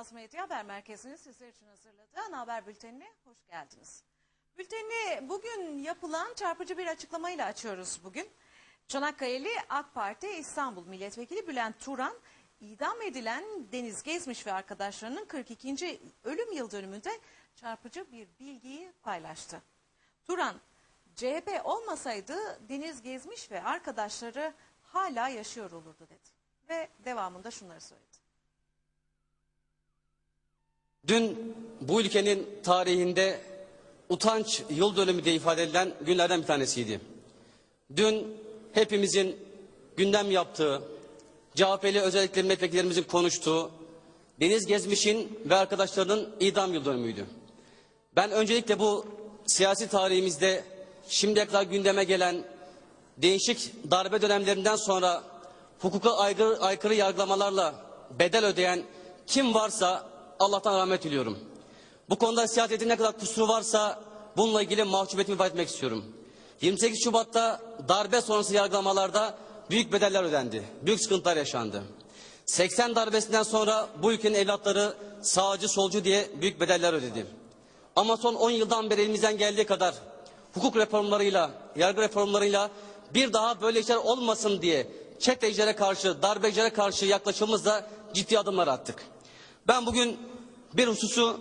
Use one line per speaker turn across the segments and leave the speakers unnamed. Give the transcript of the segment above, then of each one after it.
Boğaz Medya Haber Merkezi'nin sizler için hazırladığı ana haber bültenine hoş geldiniz. Bülteni bugün yapılan çarpıcı bir açıklamayla açıyoruz bugün. Çanakkale'li AK Parti İstanbul Milletvekili Bülent Turan, idam edilen Deniz Gezmiş ve arkadaşlarının 42. ölüm yıl dönümünde çarpıcı bir bilgiyi paylaştı. Turan, CHP olmasaydı Deniz Gezmiş ve arkadaşları hala yaşıyor olurdu dedi. Ve devamında şunları söyledi.
Dün bu ülkenin tarihinde utanç yıl dönümü diye ifade edilen günlerden bir tanesiydi. Dün hepimizin gündem yaptığı, CHP'li özellikle milletvekillerimizin konuştuğu Deniz Gezmiş'in ve arkadaşlarının idam yıl dönümüydü. Ben öncelikle bu siyasi tarihimizde şimdiye kadar gündeme gelen değişik darbe dönemlerinden sonra hukuka aykırı, aykırı yargılamalarla bedel ödeyen kim varsa Allah'tan rahmet diliyorum. Bu konuda siyasetin ne kadar kusuru varsa bununla ilgili mahcubiyetimi ifade etmek istiyorum. 28 Şubat'ta darbe sonrası yargılamalarda büyük bedeller ödendi. Büyük sıkıntılar yaşandı. 80 darbesinden sonra bu ülkenin evlatları sağcı solcu diye büyük bedeller ödedi. Ama son 10 yıldan beri elimizden geldiği kadar hukuk reformlarıyla, yargı reformlarıyla bir daha böyle işler olmasın diye çetecilere karşı, darbecilere karşı yaklaşımımızda ciddi adımlar attık. Ben bugün bir hususu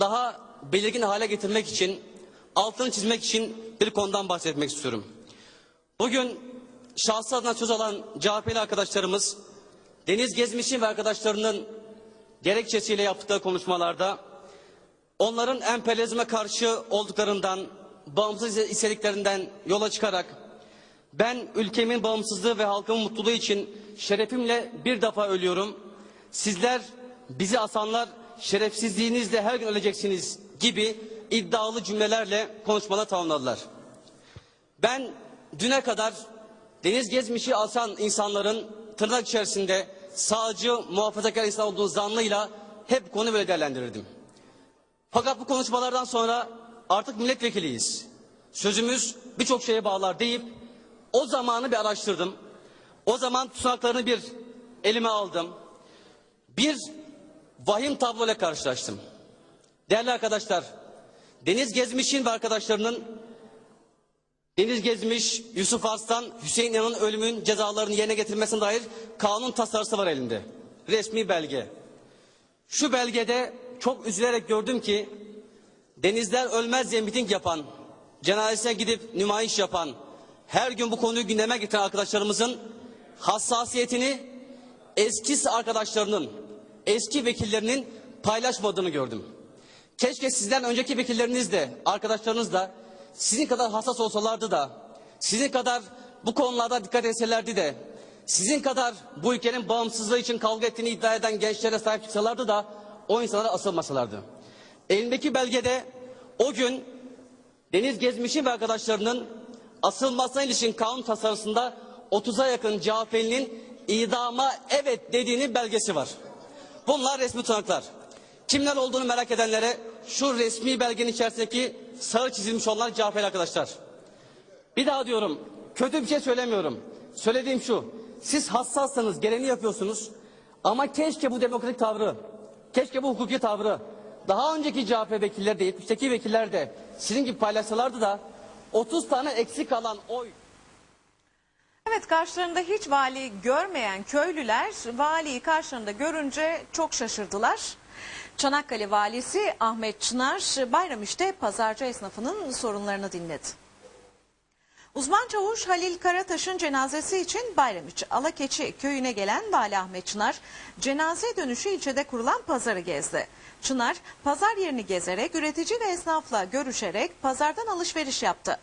daha belirgin hale getirmek için, altını çizmek için bir konudan bahsetmek istiyorum. Bugün şahsı adına söz alan CHP'li arkadaşlarımız Deniz Gezmiş'in ve arkadaşlarının gerekçesiyle yaptıkları konuşmalarda onların emperyalizme karşı olduklarından, bağımsız istediklerinden yola çıkarak ben ülkemin bağımsızlığı ve halkımın mutluluğu için şerefimle bir defa ölüyorum. Sizler bizi asanlar şerefsizliğinizle her gün öleceksiniz gibi iddialı cümlelerle konuşmalar tamamladılar. Ben düne kadar deniz gezmişi asan insanların tırnak içerisinde sağcı muhafazakar insan olduğu zannıyla hep konu böyle değerlendirirdim. Fakat bu konuşmalardan sonra artık milletvekiliyiz. Sözümüz birçok şeye bağlar deyip o zamanı bir araştırdım. O zaman tutanaklarını bir elime aldım. Bir vahim tabloyla karşılaştım. Değerli arkadaşlar, Deniz Gezmiş'in ve arkadaşlarının Deniz Gezmiş, Yusuf Arslan, Hüseyin İnan'ın ölümün cezalarını yerine getirmesine dair kanun tasarısı var elinde. Resmi belge. Şu belgede çok üzülerek gördüm ki denizler ölmez diye miting yapan, cenazesine gidip nümayiş yapan, her gün bu konuyu gündeme getiren arkadaşlarımızın hassasiyetini eski arkadaşlarının, eski vekillerinin paylaşmadığını gördüm. Keşke sizden önceki vekilleriniz de, arkadaşlarınız da sizin kadar hassas olsalardı da, sizin kadar bu konularda dikkat etselerdi de, sizin kadar bu ülkenin bağımsızlığı için kavga ettiğini iddia eden gençlere sahip çıksalardı da o insanlara asılmasalardı. Elimdeki belgede o gün Deniz Gezmiş'in ve arkadaşlarının asılmasına ilişkin kanun tasarısında 30'a yakın CHP'linin idama evet dediğinin belgesi var. Bunlar resmi tutanaklar. Kimler olduğunu merak edenlere şu resmi belgenin içerisindeki sarı çizilmiş olanlar CHP'li arkadaşlar. Bir daha diyorum kötü bir şey söylemiyorum. Söylediğim şu siz hassassanız geleni yapıyorsunuz ama keşke bu demokratik tavrı, keşke bu hukuki tavrı daha önceki CHP vekilleri de 70'teki vekiller de sizin gibi paylaşsalardı da 30 tane eksik kalan oy
Evet karşılarında hiç vali görmeyen köylüler valiyi karşılarında görünce çok şaşırdılar. Çanakkale valisi Ahmet Çınar Bayramiş'te pazarcı esnafının sorunlarını dinledi. Uzman çavuş Halil Karataş'ın cenazesi için Bayramiç Alakeçi köyüne gelen Vali Ahmet Çınar cenaze dönüşü ilçede kurulan pazarı gezdi. Çınar pazar yerini gezerek üretici ve esnafla görüşerek pazardan alışveriş yaptı.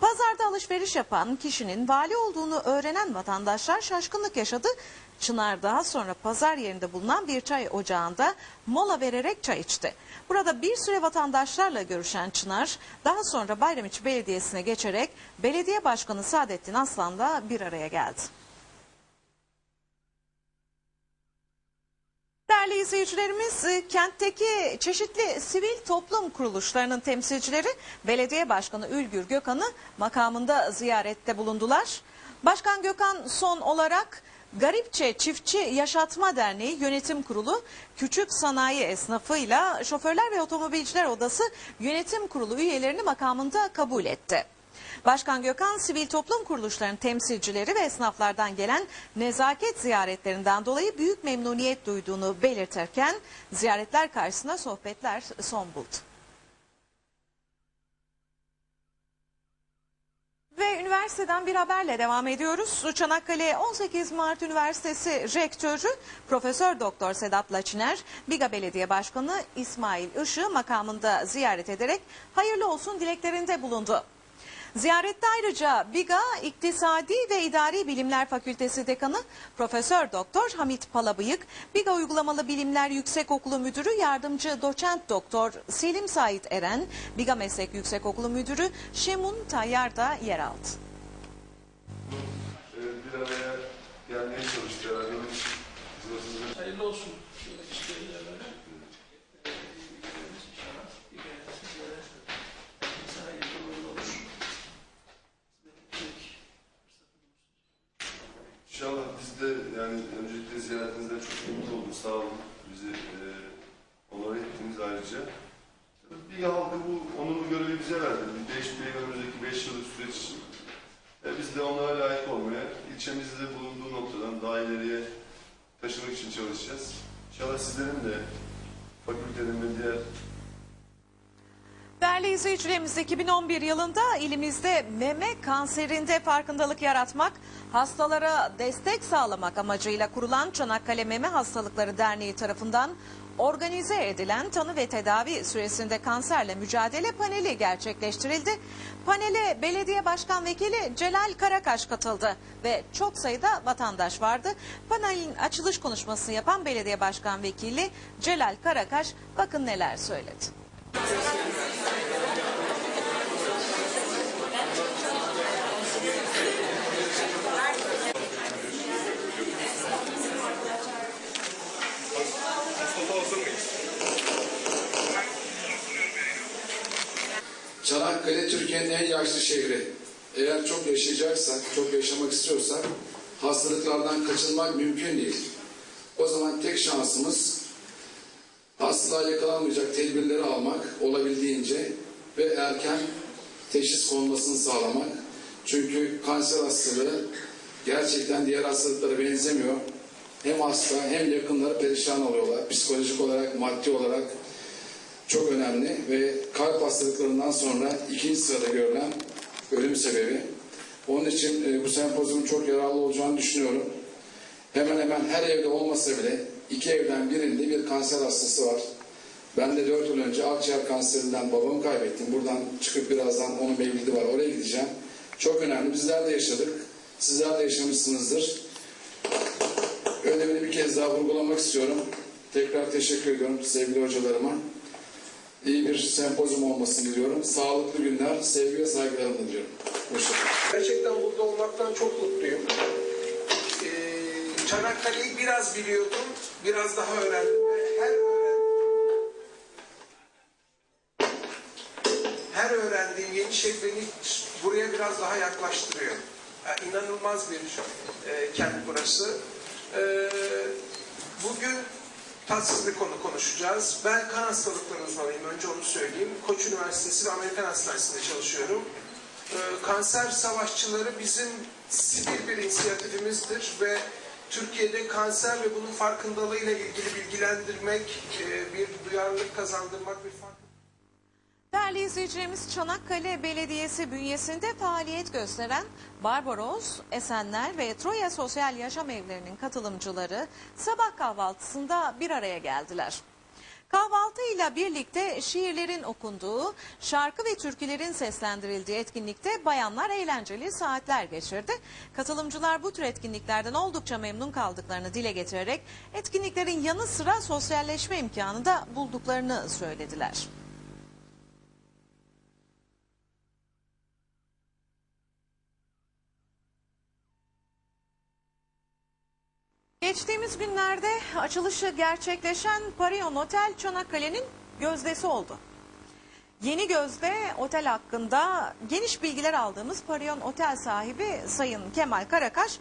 Pazarda alışveriş yapan kişinin vali olduğunu öğrenen vatandaşlar şaşkınlık yaşadı. Çınar daha sonra pazar yerinde bulunan bir çay ocağında mola vererek çay içti. Burada bir süre vatandaşlarla görüşen Çınar daha sonra Bayramiçi Belediyesi'ne geçerek belediye başkanı Saadettin Aslan'la bir araya geldi. Değerli izleyicilerimiz, e, kentteki çeşitli sivil toplum kuruluşlarının temsilcileri Belediye Başkanı Ülgür Gökhan'ı makamında ziyarette bulundular. Başkan Gökhan son olarak Garipçe Çiftçi Yaşatma Derneği Yönetim Kurulu küçük sanayi esnafıyla şoförler ve otomobilciler odası yönetim kurulu üyelerini makamında kabul etti. Başkan Gökhan sivil toplum kuruluşlarının temsilcileri ve esnaflardan gelen nezaket ziyaretlerinden dolayı büyük memnuniyet duyduğunu belirtirken ziyaretler karşısında sohbetler son buldu. Ve üniversiteden bir haberle devam ediyoruz. Çanakkale 18 Mart Üniversitesi Rektörü Profesör Doktor Sedat Laçiner, Biga Belediye Başkanı İsmail Işığı makamında ziyaret ederek hayırlı olsun dileklerinde bulundu. Ziyarette ayrıca Biga İktisadi ve İdari Bilimler Fakültesi Dekanı Profesör Doktor Hamit Palabıyık, Biga Uygulamalı Bilimler Yüksekokulu Müdürü Yardımcı Doçent Doktor Selim Sait Eren, Biga Meslek Yüksekokulu Müdürü Şemun Tayyar da yer aldı.
e, bir araya gelmeye çalıştı herhalde. Onun için biz basında
Hayırlı olsun. Şöyle işleriyle böyle. Ee, ilgileniriz inşallah. Bir kere sizlere bize hayırlı uğurlu olur. Hizmet etmek
İnşallah biz de yani öncelikle ziyaretinizden çok mutlu olduk. Sağ olun. Bizi e, onore ettiniz ayrıca. Bir halkı bu onurlu görevi bize verdi. Bir değişikliği önümüzdeki 5 yıllık süreç için. E, biz de onlara layık olmaya, ilçemizde bulunduğu noktadan daha ileriye taşımak için çalışacağız. İnşallah sizlerin de fakültenin ve diğer
Değerli izleyicilerimiz 2011 yılında ilimizde meme kanserinde farkındalık yaratmak, hastalara destek sağlamak amacıyla kurulan Çanakkale Meme Hastalıkları Derneği tarafından organize edilen tanı ve tedavi süresinde kanserle mücadele paneli gerçekleştirildi. Panele belediye başkan vekili Celal Karakaş katıldı ve çok sayıda vatandaş vardı. Panelin açılış konuşmasını yapan belediye başkan vekili Celal Karakaş bakın neler söyledi.
Çanakkale Türkiye'nin en yaşlı şehri. Eğer çok yaşayacaksak, çok yaşamak istiyorsak hastalıklardan kaçınmak mümkün değil. O zaman tek şansımız hastalığa yakalanmayacak tedbirleri almak olabildiğince ve erken teşhis konmasını sağlamak. Çünkü kanser hastalığı gerçekten diğer hastalıklara benzemiyor. Hem hasta hem yakınları perişan oluyorlar. Psikolojik olarak, maddi olarak çok önemli ve kalp hastalıklarından sonra ikinci sırada görülen ölüm sebebi. Onun için e, bu sempozyumun çok yararlı olacağını düşünüyorum. Hemen hemen her evde olmasa bile iki evden birinde bir kanser hastası var. Ben de dört yıl önce akciğer kanserinden babamı kaybettim. Buradan çıkıp birazdan onun mevlidi var. Oraya gideceğim. Çok önemli. Bizler de yaşadık. Sizler de yaşamışsınızdır. Önemini bir kez daha vurgulamak istiyorum. Tekrar teşekkür ediyorum sevgili hocalarıma iyi bir sempozyum olmasını diliyorum. Sağlıklı günler, sevgi ve saygılarımla diliyorum. Hoşçakalın.
Gerçekten burada olmaktan çok mutluyum. Çanakkale'yi biraz biliyordum, biraz daha öğrendim. Her her öğrendiğim yeni şey beni buraya biraz daha yaklaştırıyor. Yani inanılmaz bir e, kent burası. Ee, bugün tatsız bir konu konuşacağız. Ben kan hastalıkları uzmanıyım, önce onu söyleyeyim. Koç Üniversitesi ve Amerikan Hastanesi'nde çalışıyorum. Ee, kanser savaşçıları bizim sivil bir inisiyatifimizdir ve Türkiye'de kanser ve bunun farkındalığıyla ilgili bilgilendirmek, e, bir duyarlılık kazandırmak, bir fark...
Değerli izleyicilerimiz Çanakkale Belediyesi bünyesinde faaliyet gösteren Barbaros, Esenler ve Troya Sosyal Yaşam Evlerinin katılımcıları sabah kahvaltısında bir araya geldiler. Kahvaltıyla birlikte şiirlerin okunduğu, şarkı ve türkülerin seslendirildiği etkinlikte bayanlar eğlenceli saatler geçirdi. Katılımcılar bu tür etkinliklerden oldukça memnun kaldıklarını dile getirerek etkinliklerin yanı sıra sosyalleşme imkanı da bulduklarını söylediler. Geçtiğimiz günlerde açılışı gerçekleşen Parion Otel Çanakkale'nin gözdesi oldu. Yeni Göz'de otel hakkında geniş bilgiler aldığımız Parion Otel sahibi Sayın Kemal Karakaş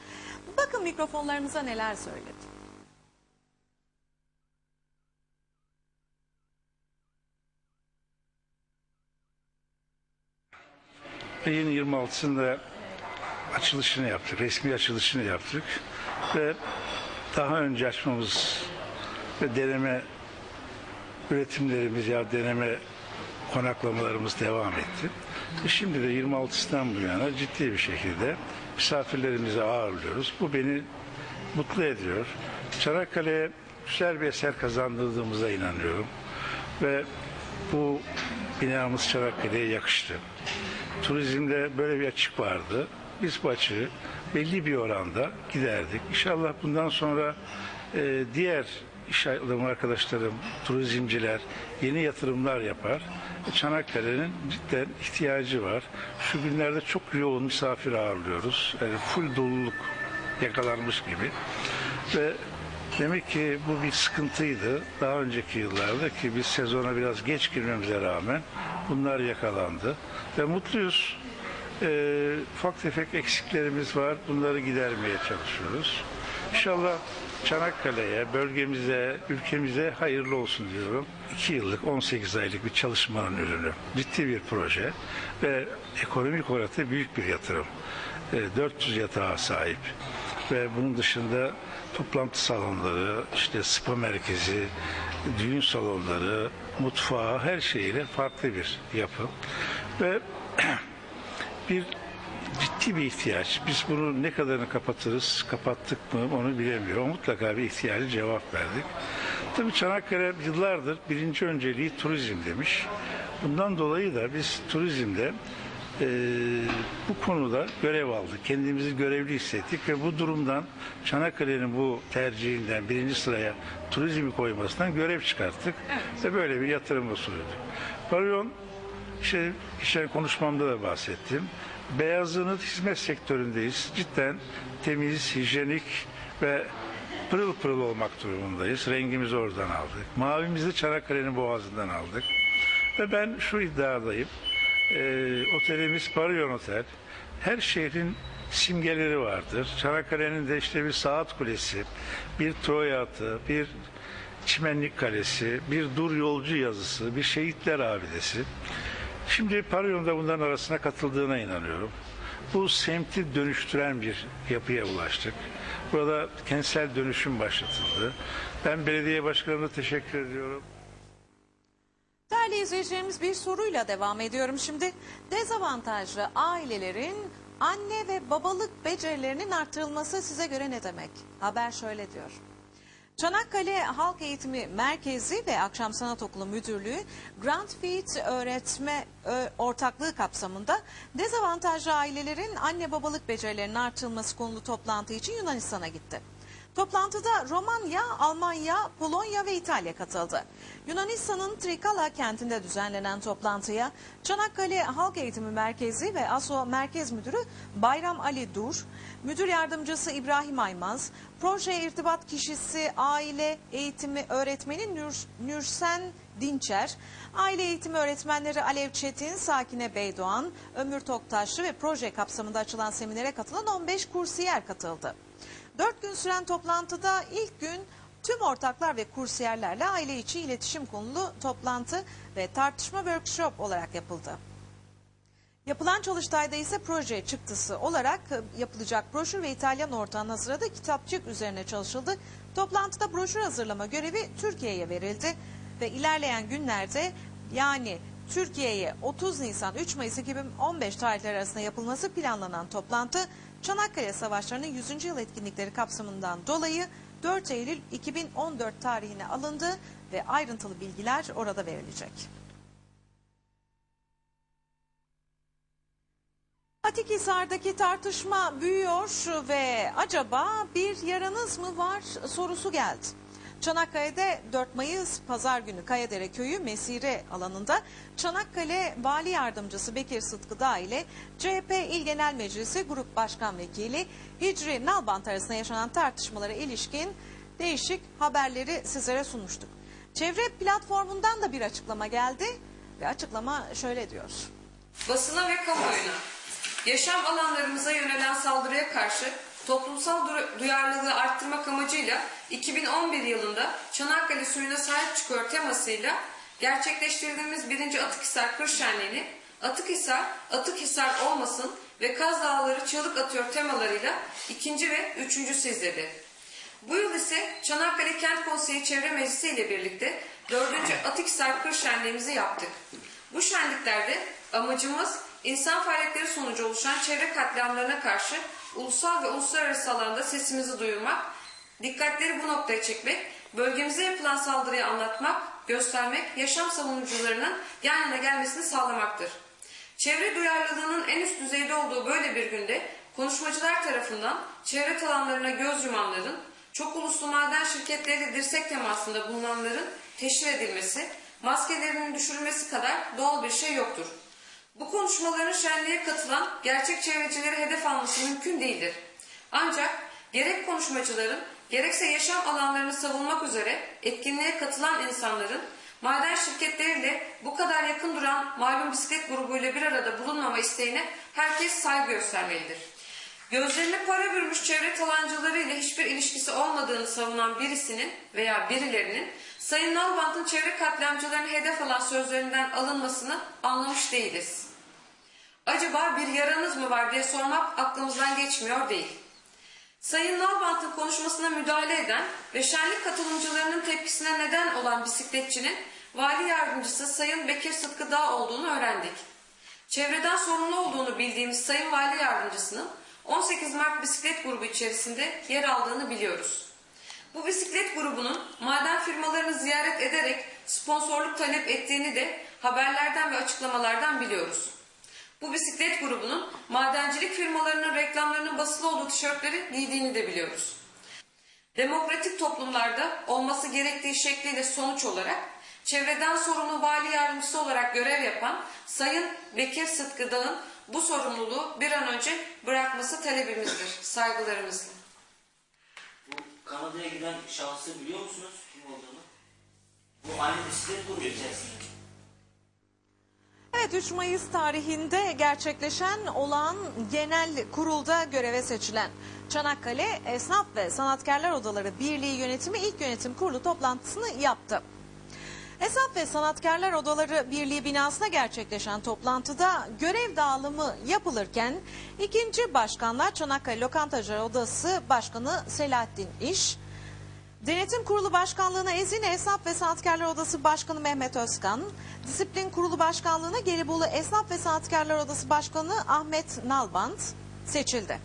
bakın mikrofonlarımıza neler söyledi.
Ayın 26'sında açılışını yaptık, resmi açılışını yaptık ve daha önce açmamız ve deneme üretimlerimiz ya deneme konaklamalarımız devam etti. Şimdi de 26'sından bu yana ciddi bir şekilde misafirlerimizi ağırlıyoruz. Bu beni mutlu ediyor. Çanakkale'ye güzel bir eser kazandırdığımıza inanıyorum. Ve bu binamız Çanakkale'ye yakıştı. Turizmde böyle bir açık vardı. Biz bu açığı belli bir oranda giderdik. İnşallah bundan sonra e, diğer iş adamı arkadaşlarım, turizmciler yeni yatırımlar yapar. Çanakkale'nin cidden ihtiyacı var. Şu günlerde çok yoğun misafir ağırlıyoruz. Yani full doluluk yakalanmış gibi. Ve demek ki bu bir sıkıntıydı. Daha önceki yıllarda ki biz sezona biraz geç girmemize rağmen bunlar yakalandı. Ve mutluyuz. Ee, ufak tefek eksiklerimiz var. Bunları gidermeye çalışıyoruz. İnşallah Çanakkale'ye, bölgemize, ülkemize hayırlı olsun diyorum. 2 yıllık, 18 aylık bir çalışmanın ürünü. Ciddi bir proje ve ekonomik olarak da büyük bir yatırım. Ee, 400 yatağa sahip ve bunun dışında toplantı salonları, işte spa merkezi, düğün salonları, mutfağı her şeyiyle farklı bir yapı ve bir ciddi bir ihtiyaç. Biz bunu ne kadarını kapatırız, kapattık mı onu bilemiyorum. Mutlaka bir ihtiyacı cevap verdik. Tabii Çanakkale yıllardır birinci önceliği turizm demiş. Bundan dolayı da biz turizmde eee, bu konuda görev aldık. Kendimizi görevli hissettik ve bu durumdan Çanakkale'nin bu tercihinden birinci sıraya turizmi koymasından görev çıkarttık. Ve böyle bir yatırımı sürdük. Pavyon işte geçen konuşmamda da bahsettim. Beyazlı'nın hizmet sektöründeyiz. Cidden temiz, hijyenik ve pırıl pırıl olmak durumundayız. Rengimizi oradan aldık. Mavimizi Çanakkale'nin boğazından aldık. Ve ben şu iddiadayım. Ee, otelimiz Parion Otel. Her şehrin simgeleri vardır. Çanakkale'nin de işte bir saat kulesi, bir Troya atı, bir Çimenlik Kalesi, bir dur yolcu yazısı, bir şehitler abidesi. Şimdi Paryon'da bunların arasına katıldığına inanıyorum. Bu semti dönüştüren bir yapıya ulaştık. Burada kentsel dönüşüm başlatıldı. Ben belediye başkanına teşekkür ediyorum.
Değerli izleyicilerimiz bir soruyla devam ediyorum şimdi. Dezavantajlı ailelerin anne ve babalık becerilerinin artırılması size göre ne demek? Haber şöyle diyor. Çanakkale Halk Eğitimi Merkezi ve Akşam Sanat Okulu Müdürlüğü Grand Feed öğretme ortaklığı kapsamında dezavantajlı ailelerin anne babalık becerilerinin artırılması konulu toplantı için Yunanistan'a gitti. Toplantıda Romanya, Almanya, Polonya ve İtalya katıldı. Yunanistan'ın Trikala kentinde düzenlenen toplantıya Çanakkale Halk Eğitimi Merkezi ve ASO Merkez Müdürü Bayram Ali Dur, Müdür Yardımcısı İbrahim Aymaz, Proje İrtibat Kişisi Aile Eğitimi Öğretmeni Nur, Nürsen Dinçer, aile eğitimi öğretmenleri Alev Çetin, Sakine Beydoğan, Ömür Toktaşlı ve proje kapsamında açılan seminere katılan 15 kursiyer katıldı. Dört gün süren toplantıda ilk gün tüm ortaklar ve kursiyerlerle aile içi iletişim konulu toplantı ve tartışma workshop olarak yapıldı. Yapılan çalıştayda ise proje çıktısı olarak e, yapılacak broşür ve İtalyan ortağın hazırladığı kitapçık üzerine çalışıldı. Toplantıda broşür hazırlama görevi Türkiye'ye verildi ve ilerleyen günlerde yani Türkiye'ye 30 Nisan 3 Mayıs 2015 tarihleri arasında yapılması planlanan toplantı Çanakkale Savaşları'nın 100. yıl etkinlikleri kapsamından dolayı 4 Eylül 2014 tarihine alındı ve ayrıntılı bilgiler orada verilecek. Patikhisar'daki tartışma büyüyor ve acaba bir yaranız mı var sorusu geldi. Çanakkale'de 4 Mayıs Pazar günü Kayadere Köyü Mesire alanında Çanakkale Vali Yardımcısı Bekir Sıtkı Dağ ile CHP İl Genel Meclisi Grup Başkan Vekili Hicri Nalbant arasında yaşanan tartışmalara ilişkin değişik haberleri sizlere sunmuştuk. Çevre platformundan da bir açıklama geldi. Ve açıklama şöyle diyor.
basına ve kamuoyuna, yaşam alanlarımıza yönelen saldırıya karşı toplumsal du- duyarlılığı arttırmak amacıyla 2011 yılında Çanakkale suyuna sahip çıkıyor temasıyla gerçekleştirdiğimiz birinci Atıkhisar Kır Şenliği'ni Atıkhisar, Atıkhisar olmasın ve Kaz Dağları Çalık atıyor temalarıyla ikinci ve üçüncüsü izledi. Bu yıl ise Çanakkale Kent Konseyi Çevre Meclisi ile birlikte 4. Atıkhisar Kır Şenliğimizi yaptık. Bu şenliklerde amacımız insan faaliyetleri sonucu oluşan çevre katliamlarına karşı ulusal ve uluslararası alanda sesimizi duyurmak, dikkatleri bu noktaya çekmek, bölgemize yapılan saldırıyı anlatmak, göstermek, yaşam savunucularının yan yana gelmesini sağlamaktır. Çevre duyarlılığının en üst düzeyde olduğu böyle bir günde konuşmacılar tarafından çevre talanlarına göz yumanların, çok uluslu maden şirketleriyle dirsek temasında bulunanların teşhir edilmesi, maskelerinin düşürülmesi kadar doğal bir şey yoktur. Bu konuşmaların şenliğe katılan gerçek çevrecileri hedef alması mümkün değildir. Ancak gerek konuşmacıların gerekse yaşam alanlarını savunmak üzere etkinliğe katılan insanların maden şirketleriyle bu kadar yakın duran malum bisiklet grubuyla bir arada bulunmama isteğine herkes saygı göstermelidir. Gözlerine para bürümüş çevre talancıları ile hiçbir ilişkisi olmadığını savunan birisinin veya birilerinin Sayın Nalbant'ın çevre katliamcılarını hedef alan sözlerinden alınmasını anlamış değiliz. Acaba bir yaranız mı var diye sormak aklımızdan geçmiyor değil. Sayın Nalbant'ın konuşmasına müdahale eden ve şenlik katılımcılarının tepkisine neden olan bisikletçinin vali yardımcısı Sayın Bekir Sıtkı Dağ olduğunu öğrendik. Çevreden sorumlu olduğunu bildiğimiz Sayın Vali Yardımcısının 18 Mart bisiklet grubu içerisinde yer aldığını biliyoruz. Bu bisiklet grubunun maden firmalarını ziyaret ederek sponsorluk talep ettiğini de haberlerden ve açıklamalardan biliyoruz. Bu bisiklet grubunun madencilik firmalarının reklamlarının basılı olduğu tişörtleri giydiğini de biliyoruz. Demokratik toplumlarda olması gerektiği şekliyle sonuç olarak çevreden sorumlu vali yardımcısı olarak görev yapan Sayın Bekir Sıtkı Dağ'ın bu sorumluluğu bir an önce bırakması talebimizdir. Saygılarımızla.
Bu Kanada'ya giden şahsı biliyor musunuz kim olduğunu? Bu aynı bisiklet grubu içerisinde.
Evet 3 Mayıs tarihinde gerçekleşen olan genel kurulda göreve seçilen Çanakkale Esnaf ve Sanatkarlar Odaları Birliği yönetimi ilk yönetim kurulu toplantısını yaptı. Esnaf ve Sanatkarlar Odaları Birliği binasında gerçekleşen toplantıda görev dağılımı yapılırken ikinci başkanlar Çanakkale Lokantacılar Odası Başkanı Selahattin İş, Denetim Kurulu Başkanlığı'na Ezine Esnaf ve Sanatkarlar Odası Başkanı Mehmet Özkan, Disiplin Kurulu Başkanlığı'na Gelibolu Esnaf ve Sanatkarlar Odası Başkanı Ahmet Nalbant seçildi.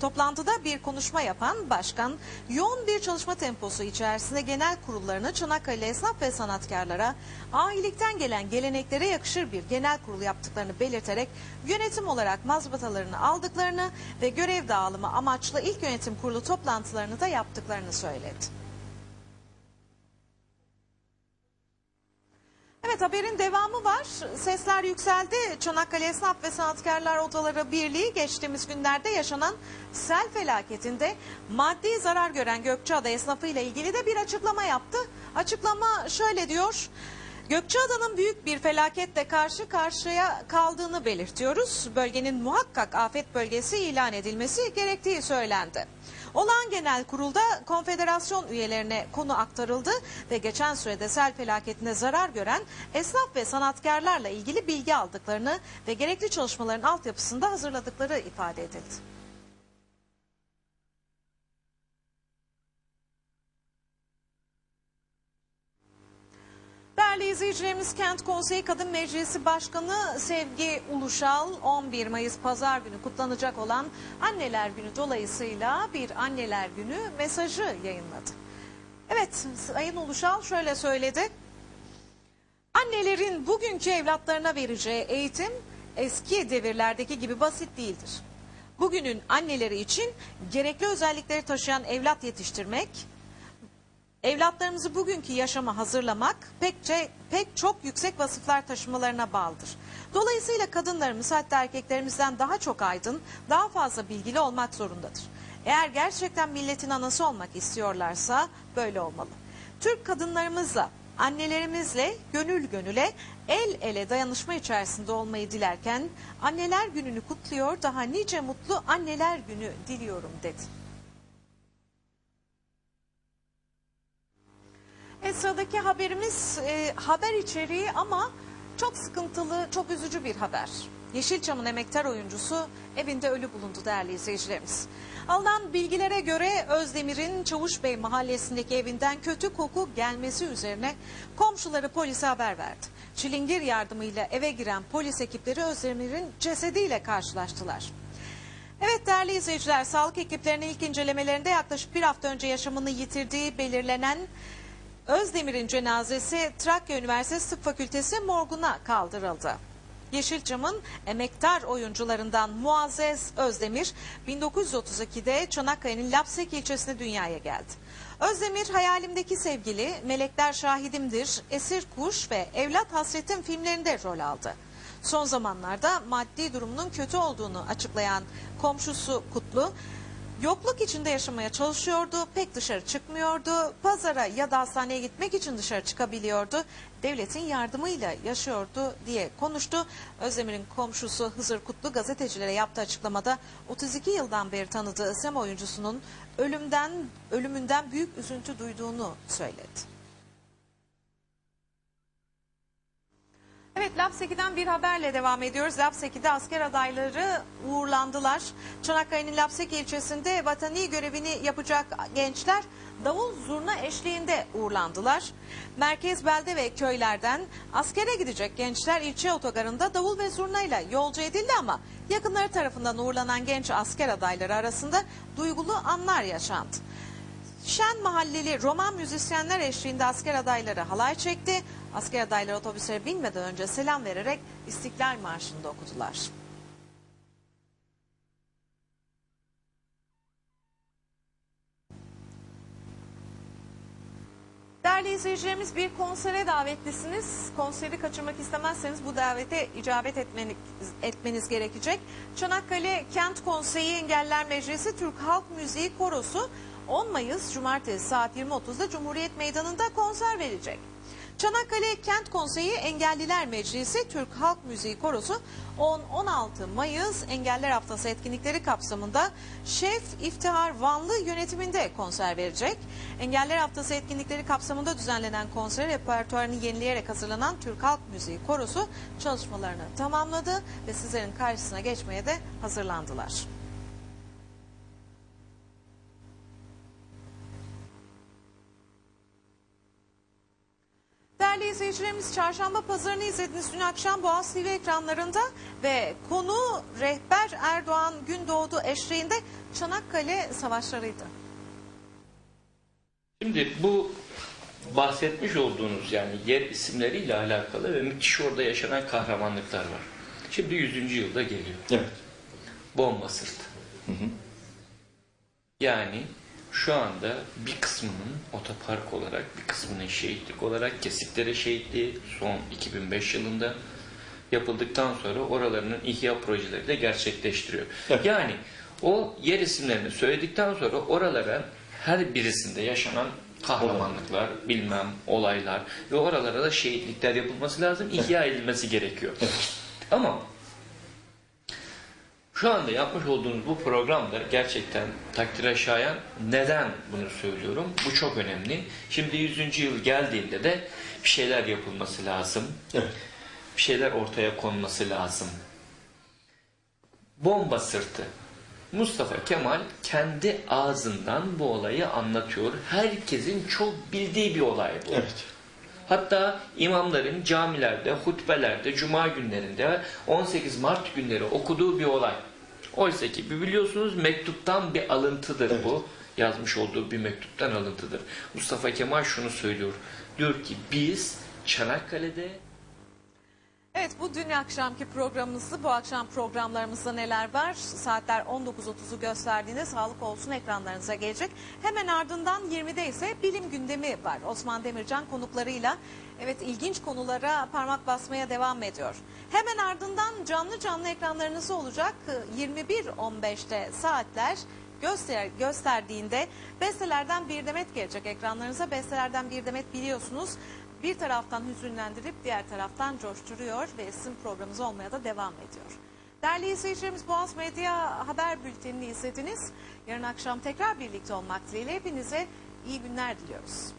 Toplantıda bir konuşma yapan başkan, yoğun bir çalışma temposu içerisinde genel kurullarını Çanakkale esnaf ve sanatkarlara ailelikten gelen geleneklere yakışır bir genel kurul yaptıklarını belirterek yönetim olarak mazbatalarını aldıklarını ve görev dağılımı amaçlı ilk yönetim kurulu toplantılarını da yaptıklarını söyledi. Evet haberin devamı var. Sesler yükseldi. Çanakkale Esnaf ve Sanatkarlar Odaları Birliği geçtiğimiz günlerde yaşanan sel felaketinde maddi zarar gören Gökçeada esnafı ile ilgili de bir açıklama yaptı. Açıklama şöyle diyor. Gökçeada'nın büyük bir felaketle karşı karşıya kaldığını belirtiyoruz. Bölgenin muhakkak afet bölgesi ilan edilmesi gerektiği söylendi. Olağan genel kurulda konfederasyon üyelerine konu aktarıldı ve geçen sürede sel felaketinde zarar gören esnaf ve sanatkarlarla ilgili bilgi aldıklarını ve gerekli çalışmaların altyapısında hazırladıkları ifade edildi. Değerli izleyicilerimiz Kent Konseyi Kadın Meclisi Başkanı Sevgi Uluşal 11 Mayıs Pazar günü kutlanacak olan Anneler Günü dolayısıyla bir Anneler Günü mesajı yayınladı. Evet Sayın Uluşal şöyle söyledi. Annelerin bugünkü evlatlarına vereceği eğitim eski devirlerdeki gibi basit değildir. Bugünün anneleri için gerekli özellikleri taşıyan evlat yetiştirmek, Evlatlarımızı bugünkü yaşama hazırlamak pekçe, pek çok yüksek vasıflar taşımalarına bağlıdır. Dolayısıyla kadınlarımız hatta erkeklerimizden daha çok aydın, daha fazla bilgili olmak zorundadır. Eğer gerçekten milletin anası olmak istiyorlarsa böyle olmalı. Türk kadınlarımızla annelerimizle gönül gönüle el ele dayanışma içerisinde olmayı dilerken anneler gününü kutluyor daha nice mutlu anneler günü diliyorum dedi. E, sıradaki haberimiz e, haber içeriği ama çok sıkıntılı, çok üzücü bir haber. Yeşilçam'ın emektar oyuncusu evinde ölü bulundu değerli izleyicilerimiz. Alınan bilgilere göre Özdemir'in Çavuşbey mahallesindeki evinden kötü koku gelmesi üzerine komşuları polise haber verdi. Çilingir yardımıyla eve giren polis ekipleri Özdemir'in cesediyle karşılaştılar. Evet değerli izleyiciler, sağlık ekiplerinin ilk incelemelerinde yaklaşık bir hafta önce yaşamını yitirdiği belirlenen Özdemir'in cenazesi Trakya Üniversitesi Tıp Fakültesi morguna kaldırıldı. Yeşilçam'ın emektar oyuncularından Muazzez Özdemir 1932'de Çanakkale'nin Lapsek ilçesinde dünyaya geldi. Özdemir hayalimdeki sevgili, Melekler Şahidimdir, Esir Kuş ve Evlat Hasretim filmlerinde rol aldı. Son zamanlarda maddi durumunun kötü olduğunu açıklayan komşusu Kutlu, yokluk içinde yaşamaya çalışıyordu, pek dışarı çıkmıyordu, pazara ya da hastaneye gitmek için dışarı çıkabiliyordu, devletin yardımıyla yaşıyordu diye konuştu. Özdemir'in komşusu Hızır Kutlu gazetecilere yaptığı açıklamada 32 yıldan beri tanıdığı Sem oyuncusunun ölümden ölümünden büyük üzüntü duyduğunu söyledi. Evet Lapseki'den bir haberle devam ediyoruz. Lapseki'de asker adayları uğurlandılar. Çanakkale'nin Lapseki ilçesinde vatani görevini yapacak gençler davul zurna eşliğinde uğurlandılar. Merkez belde ve köylerden askere gidecek gençler ilçe otogarında davul ve zurnayla yolcu edildi ama yakınları tarafından uğurlanan genç asker adayları arasında duygulu anlar yaşandı. Şen mahalleli roman müzisyenler eşliğinde asker adayları halay çekti. Asker adayları otobüslere binmeden önce selam vererek İstiklal Marşı'nda okudular. Değerli izleyicilerimiz bir konsere davetlisiniz. Konseri kaçırmak istemezseniz bu davete icabet etmeniz, etmeniz gerekecek. Çanakkale Kent Konseyi Engeller Meclisi Türk Halk Müziği Korosu 10 Mayıs Cumartesi saat 20.30'da Cumhuriyet Meydanı'nda konser verecek. Çanakkale Kent Konseyi Engelliler Meclisi Türk Halk Müziği Korosu 10-16 Mayıs Engeller Haftası etkinlikleri kapsamında Şef İftihar Vanlı yönetiminde konser verecek. Engeller Haftası etkinlikleri kapsamında düzenlenen konser repertuarını yenileyerek hazırlanan Türk Halk Müziği Korosu çalışmalarını tamamladı ve sizlerin karşısına geçmeye de hazırlandılar. Değerli izleyicilerimiz çarşamba pazarını izlediniz dün akşam Boğaz TV ekranlarında ve konu rehber Erdoğan Gündoğdu eşliğinde Çanakkale savaşlarıydı.
Şimdi bu bahsetmiş olduğunuz yani yer isimleriyle alakalı ve müthiş orada yaşanan kahramanlıklar var. Şimdi 100. yılda geliyor.
Evet.
Bomba sırtı. Yani şu anda bir kısmının otopark olarak, bir kısmının şehitlik olarak, kesiklere şehitliği son 2005 yılında yapıldıktan sonra oralarının ihya projeleri de gerçekleştiriyor.
Evet.
Yani o yer isimlerini söyledikten sonra oralara her birisinde yaşanan kahramanlıklar, bilmem olaylar ve oralara da şehitlikler yapılması lazım, ihya edilmesi gerekiyor. Ama şu anda yapmış olduğunuz bu programda gerçekten takdire şayan neden bunu söylüyorum? Bu çok önemli. Şimdi 100. yıl geldiğinde de bir şeyler yapılması lazım.
Evet.
Bir şeyler ortaya konması lazım. Bomba sırtı. Mustafa Kemal kendi ağzından bu olayı anlatıyor. Herkesin çok bildiği bir olay bu.
Evet.
Hatta imamların camilerde, hutbelerde, cuma günlerinde 18 Mart günleri okuduğu bir olay. Oysa ki biliyorsunuz mektuptan bir alıntıdır
Evet.
bu. Yazmış olduğu bir mektuptan alıntıdır. Mustafa Kemal şunu söylüyor. Diyor ki biz Çanakkale'de
Evet bu dün akşamki programımızdı. Bu akşam programlarımızda neler var? Saatler 19.30'u gösterdiğinde sağlık olsun ekranlarınıza gelecek. Hemen ardından 20'de ise bilim gündemi var. Osman Demircan konuklarıyla evet ilginç konulara parmak basmaya devam ediyor. Hemen ardından canlı canlı ekranlarınızda olacak 21.15'te saatler göster gösterdiğinde bestelerden bir demet gelecek ekranlarınıza. Bestelerden bir demet biliyorsunuz bir taraftan hüzünlendirip diğer taraftan coşturuyor ve sizin programımız olmaya da devam ediyor. Değerli izleyicilerimiz Boğaz Medya Haber Bülteni'ni izlediniz. Yarın akşam tekrar birlikte olmak dileğiyle hepinize iyi günler diliyoruz.